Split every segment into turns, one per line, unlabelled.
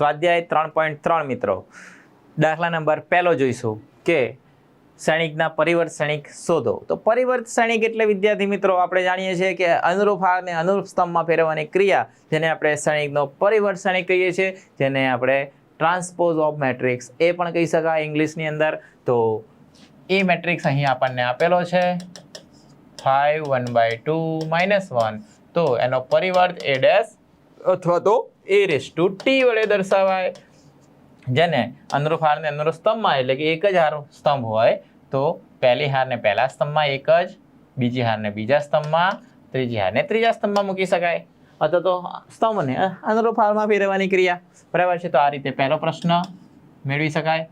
સ્વાધ્યાય ત્રણ પોઈન્ટ ત્રણ મિત્રો. દાખલા નંબર પહેલો જોઈશું કે શ્રેણિકના પરિવર્ત શ્રેણિક શોધો. તો પરિવર્ત શ્રેણિક એટલે વિદ્યાર્થી મિત્રો આપણે જાણીએ છીએ કે અનુરૂપ હારને અનુરૂપ સ્તંભમાં ફેરવવાની ક્રિયા જેને આપણે શ્રેણિકનો પરિવર્ત શ્રેણિક કહીએ છીએ, જેને આપણે ટ્રાન્સપોઝ ઓફ મેટ્રિક્સ એ પણ કહી શકાય ઇંગ્લિશની અંદર. તો એ મેટ્રિક્સ અહીં આપણને આપેલો છે five one by two minus one તો એનો પરિવર્ત એ ડેશ અથવા તો એ રેસ ટુ ટી વડે દર્શાવાય. જેને અનુરૂપ હારને અનુરૂપ સ્તંભમાં એટલે કે એક જ હાર સ્તંભ હોય, તો પહેલી હારને પહેલા સ્તંભમાં એક જ, બીજી હારને બીજા સ્તંભમાં ત્રીજી હારને ત્રીજા સ્તંભમાં મૂકી શકાય. અથવા તો સ્તંભને અનુરૂપ હારમાં ફેરવવાની ક્રિયા. બરાબર છે? તો આ રીતે પહેલો પ્રશ્ન મેળવી શકાય.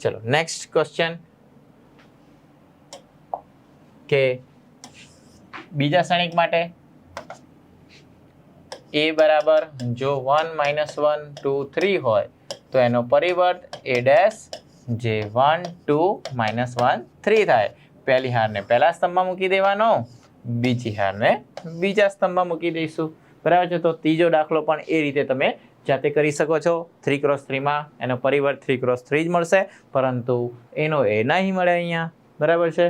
ચલો નેક્સ્ટ ક્વેશ્ચન કે બીજા ક્ષણિક માટે? એ બરાબર, જો one minus one two three હોય, તો એનો પરિવર્ત એ ડેશ જે one two minus one three થાય. પહેલી હારને પહેલા સ્તંભમાં મૂકી દેવાનો, બીજી હારને બીજા સ્તંભમાં મૂકી દઈશું. બરાબર છે? તો ત્રીજો દાખલો પણ એ રીતે તમે જાતે કરી શકો છો. થ્રી ક્રોસ થ્રીમાં એનો પરિવર્ત થ્રી ક્રોસ થ્રી જ મળશે, પરંતુ એનો એ નહીં મળે અહીંયા. બરાબર છે?